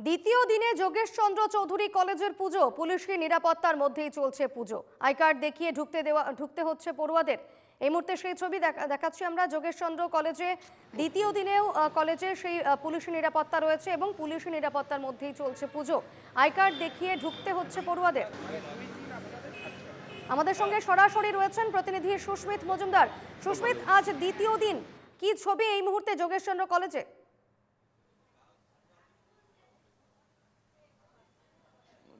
দ্বিতীয় দিনে যোগেশচন্দ্র চৌধুরী কলেজের পুজো পুলিশের নিরাপত্তার মধ্যেই চলছে পুজো। আই কার্ড দেখিয়ে ঢুকতে দেওয়া, ঢুকতে হচ্ছে পড়ুয়াদের। এই মুহূর্তে সেই ছবি দেখা- দেখাচ্ছি আমরা। যোগেশচন্দ্র কলেজে দ্বিতীয় দিনেও কলেজে সেই পুলিশি নিরাপত্তা রয়েছে এবং পুলিশি নিরাপত্তার মধ্যেই চলছে পুজো। আই কার্ড দেখিয়ে ঢুকতে হচ্ছে পড়ুয়াদের। আমাদের সঙ্গে সরাসরি রয়েছেন প্রতিনিধি সুস্মিত মজুমদার। সুস্মিত, আজ দ্বিতীয় দিন। কি ছবি এই মুহূর্তে যোগেশচন্দ্র কলেজে?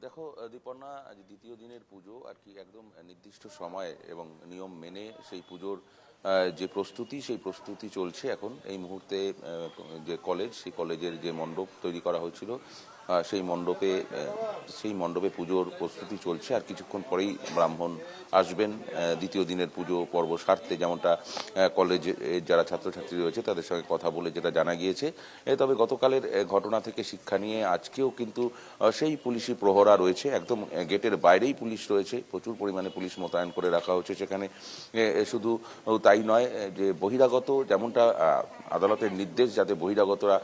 দেখো দীপর্ণা আজ দ্বিতীয় দিনের পুজো, আর কি একদম নির্দিষ্ট সময়ে এবং নিয়ম মেনে সেই পুজোর যে প্রস্তুতি, সেই প্রস্তুতি চলছে এখন। এই মুহূর্তে যে কলেজ সেই কলেজের যে মণ্ডপ তৈরি করা হয়েছিল সেই মণ্ডপে সেই মণ্ডপে পুজোর প্রস্তুতি চলছে। আর কিছুক্ষণ পরেই ব্রাহ্মণ আসবেন। দ্বিতীয় দিনের পুজো পর্ব সারতে যেমনটা কলেজে যারা ছাত্রছাত্রী রয়েছে, তাদের সঙ্গে কথা বলে যেটা জানা গিয়েছে। তবে গতকালের ঘটনা থেকে শিক্ষা নিয়ে আজকেও কিন্তু সেই পুলিশি প্রহরা রয়েছে। একদম গেটের বাইরেই পুলিশ রয়েছে। প্রচুর পরিমাণে পুলিশ মোতায়েন করে রাখা হচ্ছে সেখানে। শুধু তাই নয় যে বহিরাগত যেমনটা আদালতের নির্দেশ যাতে বহিরাগতরা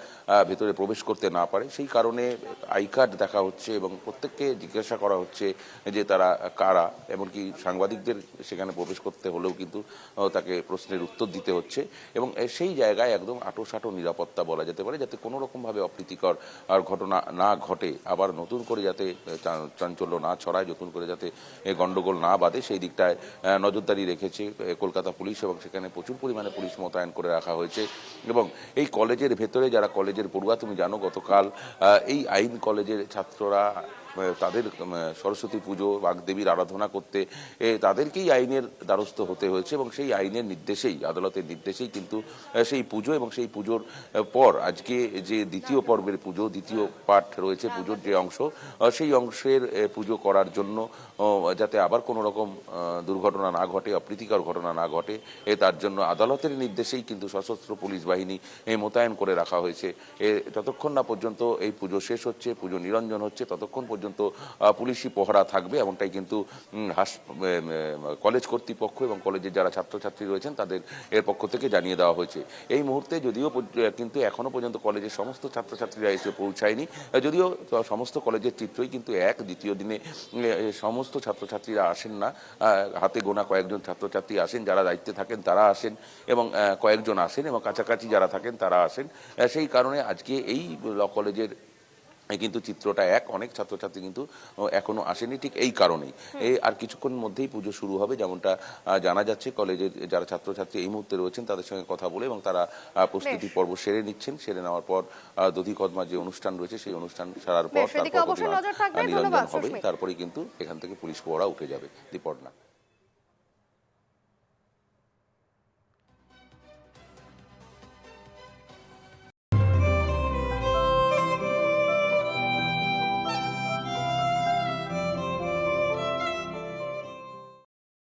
ভেতরে প্রবেশ করতে না পারে, সেই কারণে আই কার্ড দেখা হচ্ছে এবং প্রত্যেককে জিজ্ঞাসা করা হচ্ছে যে তারা কারা এমনকি সাংবাদিকদের সেখানে প্রবেশ করতে হলেও কিন্তু তাকে প্রশ্নের উত্তর দিতে হচ্ছে এবং সেই জায়গায় একদম আটোসাটো নিরাপত্তা বলা যেতে পারে যাতে কোনো রকমভাবে অপ্রীতিকর আর ঘটনা না ঘটে। আবার নতুন করে যাতে চাঞ্চল্য না ছড়ায় নতুন করে যাতে এ, গন্ডগোল না বাঁধে সেই দিকটায় নজরদারি রেখেছে কলকাতা পুলিশ এবং সেখানে প্রচুর পরিমাণে পুলিশ মোতায়েন করে রাখা হয়েছে এবং এই কলেজের ভেতরে যারা কলেজের পড়ুয়া তুমি জানো গতকাল এই আইন কলেজের ছাত্ররা তাদের সরস্বতী পুজো বাগদেবীর আরাধনা করতে এ, তাদেরকেই আইনের দ্বারস্থ হতে হয়েছে এবং সেই আইনের নির্দেশেই আদালতের নির্দেশেই কিন্তু সেই পুজো এবং সেই পুজোর পর আজকে যে দ্বিতীয় পর্বের পুজো দ্বিতীয় পাঠ রয়েছে পুজোর যে অংশ সেই অংশের পুজো করার জন্য যাতে আবার কোনো রকম দুর্ঘটনা না ঘটে অপ্রীতিকর ঘটনা না ঘটে এ তার জন্য আদালতের নির্দেশেই কিন্তু সশস্ত্র পুলিশ বাহিনী মোতায়েন করে রাখা হয়েছে। এ যতক্ষণ না পর্যন্ত এই পুজো শেষ হচ্ছে পুজো নিরঞ্জন হচ্ছে ততক্ষণ পর্যন্ত আহ, পুলিশি পহরা থাকবে এমনটাই কিন্তু কলেজ কর্তৃপক্ষ এবং কলেজের যারা ছাত্রছাত্রী রয়েছেন তাদের এর পক্ষ থেকে জানিয়ে দেওয়া হয়েছে। এই মুহূর্তে যদিও কিন্তু এখনও পর্যন্ত কলেজের সমস্ত ছাত্রছাত্রীরা এসে পৌঁছায়নি। যদিও সমস্ত কলেজের চিত্রই কিন্তু এক দ্বিতীয় দিনে সমস্ত ছাত্রছাত্রীরা আসেন না। হাতে গোনা কয়েকজন ছাত্রছাত্রী আসেন যারা দায়িত্বে থাকেন তারা আসেন এবং কয়েকজন আসেন এবং কাছাকাছি যারা থাকেন তারা আসেন। সেই কারণে আজকে এই ল কলেজের কিন্তু চিত্রটা এক অনেক ছাত্রছাত্রী কিন্তু এখনও আসেনি ঠিক এই কারণেই। এই আর কিছুক্ষণ মধ্যেই পুজো শুরু হবে যেমনটা জানা যাচ্ছে কলেজের যারা ছাত্রছাত্রী এই মুহূর্তে রয়েছেন তাদের সঙ্গে কথা বলে এবং তারা প্রস্তুতি পর্ব সেরে নিচ্ছেন। সেরে নেওয়ার পর দধি কদমা যে অনুষ্ঠান রয়েছে সেই অনুষ্ঠান সারার পর তারপর নিরঞ্জন হবে। তারপরেই কিন্তু এখান থেকে পুলিশ পহরা উঠে যাবে। দীপর্ণা।